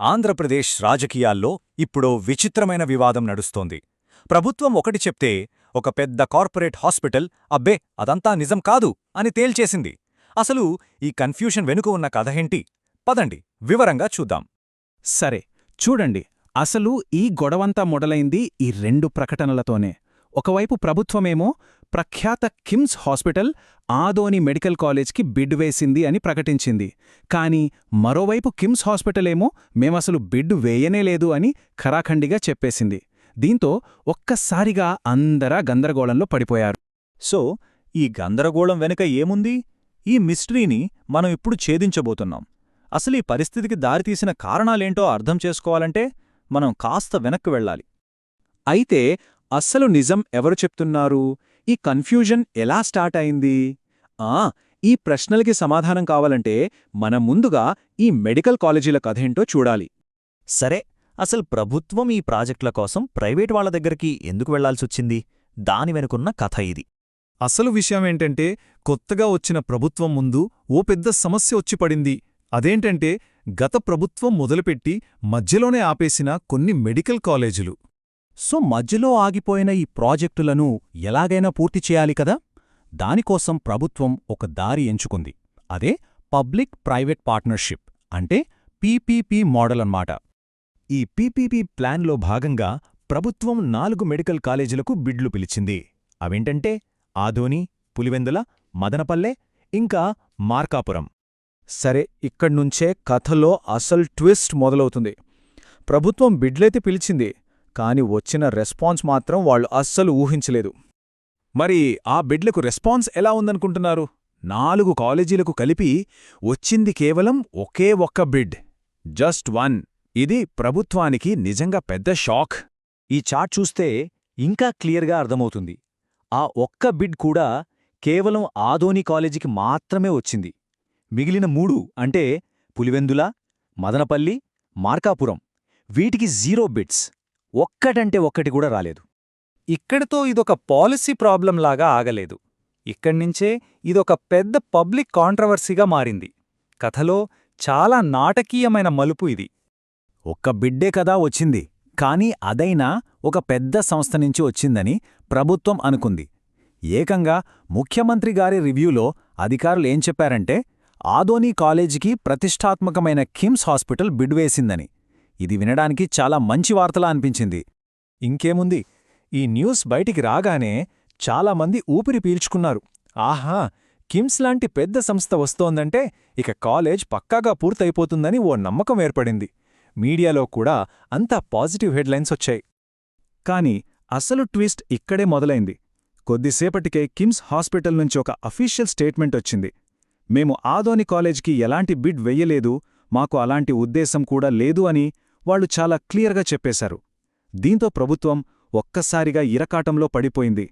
ఆంధ్రప్రదేశ్ రాజకీయాల్లో ఇప్పుడో విచిత్రమైన వివాదం నడుస్తోంది. ప్రభుత్వం ఒకటి చెప్తే ఒక పెద్ద కార్పొరేట్ హాస్పిటల్ అబ్బే అదంతా నిజం కాదు అని తేల్చేసింది. అసలు ఈ కన్ఫ్యూషన్ వెనుక ఉన్న కథహేంటి పదండి వివరంగా చూద్దాం. సరే చూడండి. అసలు ఈ గొడవంతా మొదలైంది ఈ రెండు ప్రకటనలతోనే. ఒకవైపు ప్రభుత్వమేమో ప్రఖ్యాత కిమ్స్ హాస్పిటల్ ఆదోని మెడికల్ కాలేజ్కి బిడ్ వేసింది అని ప్రకటించింది. కానీ మరోవైపు కిమ్స్ హాస్పిటల్ ఏమో మేమసలు బిడ్ వేయనేలేదు అని ఖరాఖండిగా చెప్పేసింది. దీంతో ఒక్కసారిగా అందరా గందరగోళంలో పడిపోయారు. సో ఈ గందరగోళం వెనుక ఏముంది? ఈ మిస్టరీని మనం ఇప్పుడు ఛేదించబోతున్నాం. అసలు ఈ పరిస్థితికి దారితీసిన కారణాలేంటో అర్థం చేసుకోవాలంటే మనం కాస్త వెనక్కు వెళ్ళాలి. అయితే అస్సలు నిజం ఎవరు చెప్తున్నారు? ఈ కన్ఫ్యూజన్ ఎలా స్టార్ట్ అయింది? ఆ ఈ ప్రశ్నలకి సమాధానం కావాలంటే మనం ముందుగా ఈ మెడికల్ కాలేజీల కథేంటో చూడాలి. సరే అసలు ప్రభుత్వం ఈ ప్రాజెక్టుల కోసం ప్రైవేట్ వాళ్ళ దగ్గరికి ఎందుకు వెళ్ళాల్సొచ్చింది దాని వెనుకున్న కథ ఇది. అసలు విషయమేంటంటే కొత్తగా వచ్చిన ప్రభుత్వం ముందు ఓ పెద్ద సమస్య వచ్చి పడింది. అదేంటంటే గత ప్రభుత్వం మొదలుపెట్టి మధ్యలోనే ఆపేసిన కొన్ని మెడికల్ కాలేజీలు సో మధ్యలో ఆగిపోయిన ఈ ప్రాజెక్టులను ఎలాగైనా పూర్తి చేయాలి కదా? దానికోసం ప్రభుత్వం ఒక దారి ఎంచుకుంది. అదే పబ్లిక్ ప్రైవేట్ పార్ట్నర్షిప్ అంటే పీపీపీ మోడల్ అన్నమాట. ఈ పీపీపీ ప్లాన్లో భాగంగా ప్రభుత్వం నాలుగు మెడికల్ కాలేజీలకు బిడ్లు పిలిచింది. అవేంటంటే ఆదోని పులివెందుల మదనపల్లె ఇంకా మార్కాపురం. సరే ఇక్కడ్నుంచే కథలో అసలు ట్విస్ట్ మొదలవుతుంది. ప్రభుత్వం బిడ్లైతే పిలిచింది. కాని వచ్చిన రెస్పాన్స్ మాత్రం వాళ్ళు అస్సలు ఊహించలేదు. మరి ఆ బిడ్లకు రెస్పాన్స్ ఎలా ఉందనుకుంటున్నారు? నాలుగు కాలేజీలకు కలిపి వచ్చింది కేవలం ఒకే ఒక్క బిడ్. Just one. ఇది ప్రభుత్వానికి నిజంగా పెద్ద షాక్. ఈ చార్ట్ చూస్తే ఇంకా క్లియర్గా అర్థమవుతుంది. ఆ ఒక్క బిడ్ కూడా కేవలం ఆదోని కాలేజీకి మాత్రమే వచ్చింది. మిగిలిన మూడు అంటే పులివెందుల మదనపల్లి మార్కాపురం. వీటికి జీరో బిడ్స్. ఒక్కటంటే ఒక్కటి కూడా రాలేదు. ఇక్కడితో ఇదొక పాలసీ ప్రాబ్లంలాగా ఆగలేదు. ఇక్కడ్నించే ఇదొక పెద్ద పబ్లిక్ కాంట్రవర్సీగా మారింది. కథలో చాలా నాటకీయమైన మలుపు ఇది. ఒక్క బిడ్డే కదా వచ్చింది. కాని అదైనా ఒక పెద్ద సంస్థ నుంచి వచ్చిందని ప్రభుత్వం అనుకుంది. ఏకంగా ముఖ్యమంత్రి గారి రివ్యూలో అధికారులు ఏం చెప్పారంటే ఆదోనీ కాలేజీకి ప్రతిష్టాత్మకమైన కిమ్స్ హాస్పిటల్ బిడ్ వేసిందని. ఇది వినడానికి చాలా మంచి వార్తలా అనిపించింది. ఇంకేముంది? ఈ న్యూస్ బయటికి రాగానే చాలామంది ఊపిరి పీల్చుకున్నారు. ఆహా! కిమ్స్ లాంటి పెద్ద సంస్థ వస్తోందంటే ఇక కాలేజ్ పక్కాగా పూర్తయిపోతుందని ఓ నమ్మకం ఏర్పడింది. మీడియాలో కూడా అంతా పాజిటివ్ హెడ్లైన్స్ వచ్చాయి. కాని అసలు ట్విస్ట్ ఇక్కడే మొదలైంది. కొద్దిసేపటికే కిమ్స్ హాస్పిటల్ నుంచి ఒక అఫీషియల్ స్టేట్మెంట్ వచ్చింది. మేము ఆదోని కాలేజ్కి ఎలాంటి బిడ్ వెయ్యలేదు మాకు అలాంటి ఉద్దేశం కూడా లేదు అని వాళ్ళు చాలా క్లియర్గా చెప్పేశారు. దీంతో ప్రభుత్వం ఒక్కసారిగా ఇరకాటంలో పడిపోయింది.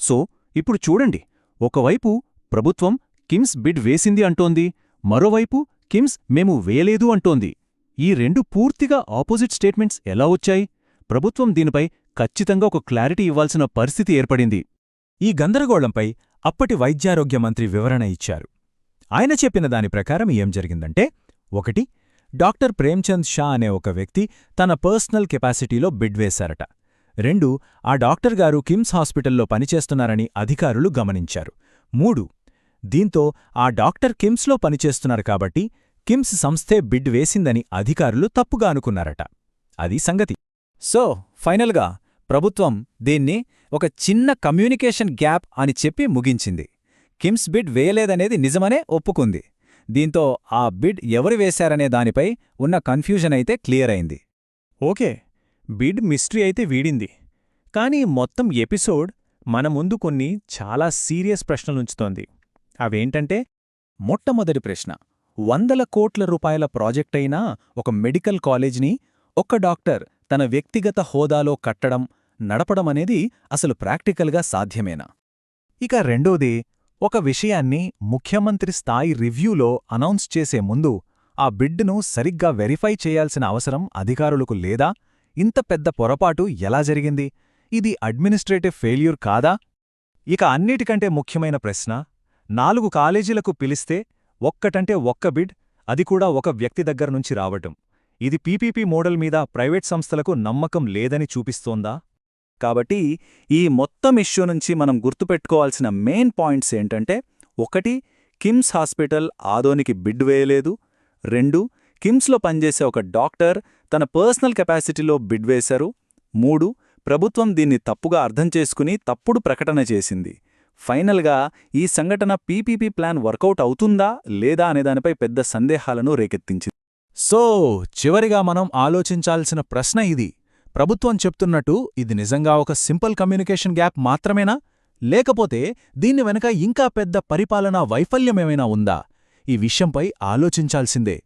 సో ఇప్పుడు చూడండి. ఒకవైపు ప్రభుత్వం కిమ్స్ బిడ్ వేసింది అంటోంది మరోవైపు కిమ్స్ మేము వేయలేదు అంటోంది. ఈ రెండు పూర్తిగా ఆపోజిట్ స్టేట్మెంట్స్ ఎలా వచ్చాయి? ప్రభుత్వం దీనిపై ఖచ్చితంగా ఒక క్లారిటీ ఇవ్వాల్సిన పరిస్థితి ఏర్పడింది. ఈ గందరగోళంపై అప్పటి వైద్యారోగ్య మంత్రి వివరణ ఇచ్చారు. ఆయన చెప్పిన దాని ప్రకారం ఏం జరిగిందంటే ఒకటి డాక్టర్ ప్రేమ్చంద్ షా అనే ఒక వ్యక్తి తన పర్సనల్ కెపాసిటీలో బిడ్ వేశారట. రెండు ఆ డాక్టర్ గారు కిమ్స్ హాస్పిటల్లో పనిచేస్తున్నారని అధికారులు గమనించారు. మూడు దీంతో ఆ డాక్టర్ కిమ్స్లో పనిచేస్తున్నారు కాబట్టి కిమ్స్ సంస్థే బిడ్ వేసిందని అధికారులు తప్పుగా అనుకున్నారట. అది సంగతి. సో ఫైనల్గా ప్రభుత్వం దీన్ని ఒక చిన్న కమ్యూనికేషన్ గ్యాప్ అని చెప్పి ముగించింది. కిమ్స్ బిడ్ వేయలేదనేది నిజమనే ఒప్పుకుంది. దీంతో ఆ బిడ్ ఎవరు వేశారనే దానిపై ఉన్న కన్ఫ్యూజన్ అయితే క్లియర్ అయింది. ఓకే బిడ్ మిస్టరీ అయితే వీడింది. కానీ మొత్తం ఎపిసోడ్ మన ముందు కొన్ని చాలా సీరియస్ ప్రశ్నలుంచుతోంది అవేంటంటే మొట్టమొదటి ప్రశ్న వందల కోట్ల రూపాయల ప్రాజెక్టైనా ఒక మెడికల్ కాలేజ్ని ఒక్క డాక్టర్ తన వ్యక్తిగత హోదాలో కట్టడం నడపడం అనేది అసలు ప్రాక్టికల్గా సాధ్యమేనా? ఇక రెండోది ఒక విషయాన్ని ముఖ్యమంత్రి స్థాయి రివ్యూలో అనౌన్స్ చేసే ముందు ఆ బిడ్డును సరిగ్గా వెరిఫై చేయాల్సిన అవసరం అధికారులకు లేదా? ఇంత పెద్ద పొరపాటు ఎలా జరిగింది? ఇది అడ్మినిస్ట్రేటివ్ ఫెయిల్యూర్ కాదా? ఇక అన్నిటికంటే ముఖ్యమైన ప్రశ్న నాలుగు కాలేజీలకు పిలిస్తే ఒక్కటంటే ఒక్క బిడ్ అది కూడా ఒక వ్యక్తి దగ్గర నుంచి రావటం. ఇది పీపీపీ మోడల్ మీద ప్రైవేట్ సంస్థలకు నమ్మకం లేదని చూపిస్తోందా? కాబట్టి ఈ మొత్తం ఇష్యూ నుంచి మనం గుర్తుపెట్టుకోవాల్సిన మెయిన్ పాయింట్స్ ఏంటంటే ఒకటి కిమ్స్ హాస్పిటల్ ఆదోనికి బిడ్ వేయలేదు. రెండు కిమ్స్లో పనిచేసే ఒక డాక్టర్ తన పర్సనల్ కెపాసిటీలో బిడ్ వేశారు. మూడు ప్రభుత్వం దీన్ని తప్పుగా అర్థం చేసుకుని తప్పుడు ప్రకటన చేసింది. ఫైనల్గా ఈ సంఘటన పీపీపీ ప్లాన్ వర్కౌట్ అవుతుందా లేదా అనేదానిపై పెద్ద సందేహాలను రేకెత్తించింది. సో చివరిగా మనం ఆలోచించాల్సిన ప్రశ్న ఇది. ప్రభుత్వం చెప్తున్నట్టు ఇది నిజంగా ఒక సింపుల్ కమ్యూనికేషన్ గ్యాప్ మాత్రమేనా? లేకపోతే దీని వెనక ఇంకా పెద్ద పరిపాలనా వైఫల్యమేమైనా ఉందా? ఈ విషయంపై ఆలోచించాల్సిందే.